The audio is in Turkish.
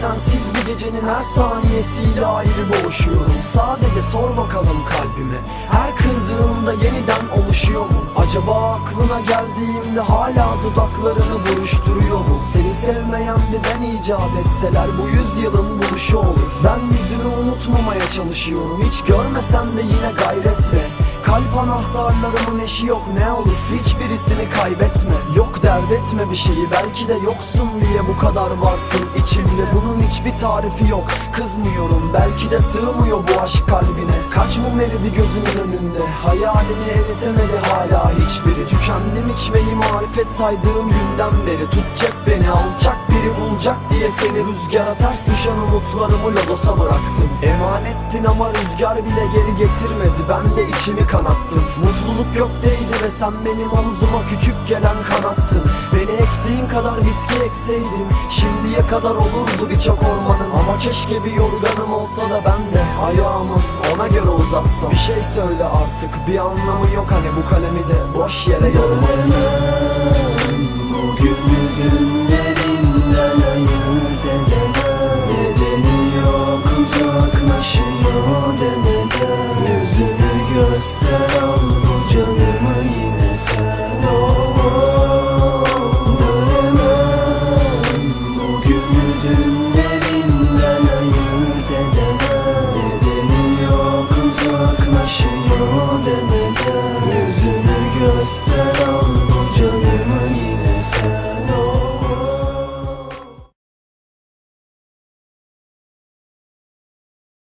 sensiz bu gecenin her saniyesiyle ayrı boğuşuyorum Sadece sor bakalım kalbime Her kırdığımda yeniden oluşuyor mu? Acaba aklına geldiğimde hala dudaklarını buruşturuyor mu? Seni sevmeyen bir ben icat etseler bu yüzyılın buluşu olur Ben yüzünü unutmamaya çalışıyorum Hiç görmesem de yine gayretle Kalp anahtarlarımın eşi yok ne olur Hiçbirisini kaybetme. Yok dert etme bir şeyi belki de yoksun diye bu kadar varsın içimde. Bunun hiçbir tarifi yok kızmıyorum Belki de sığmıyor bu aşk kalbine. Kaç mum eridi gözümün önünde Hayalini eritemedi hala hiçbiri. Tükendim içmeyi marifet saydığım günden beri. Tutacak beni alçak biri bulacak diye Seni rüzgara ters düşen umutlarımı lodosa bıraktım. Emanettin ama rüzgar bile geri getirmedi. Ben de içimi kanattım Mutluluk gökteydi ve sen benim omzuma küçük gelen kanattın. Beni ektiğin kadar bitki ekseydin Şimdiye kadar olurdu birçok ormanın. Ama keşke bir yorganım olsa da ben de ayağımı ona göre uzatsam. Bir şey söyle artık bir anlamı yok hani bu kalemi de boş yere yormanın Bugünü günlerinden ayırt edemem. Nedeni yok uzaklaşıyor Destan ol canıma yine sen oh, oh. Dayanam o günü dünlerinden ayırt edemem Nedeni yok uzaklaşıyor demeden Yüzünü göster Allah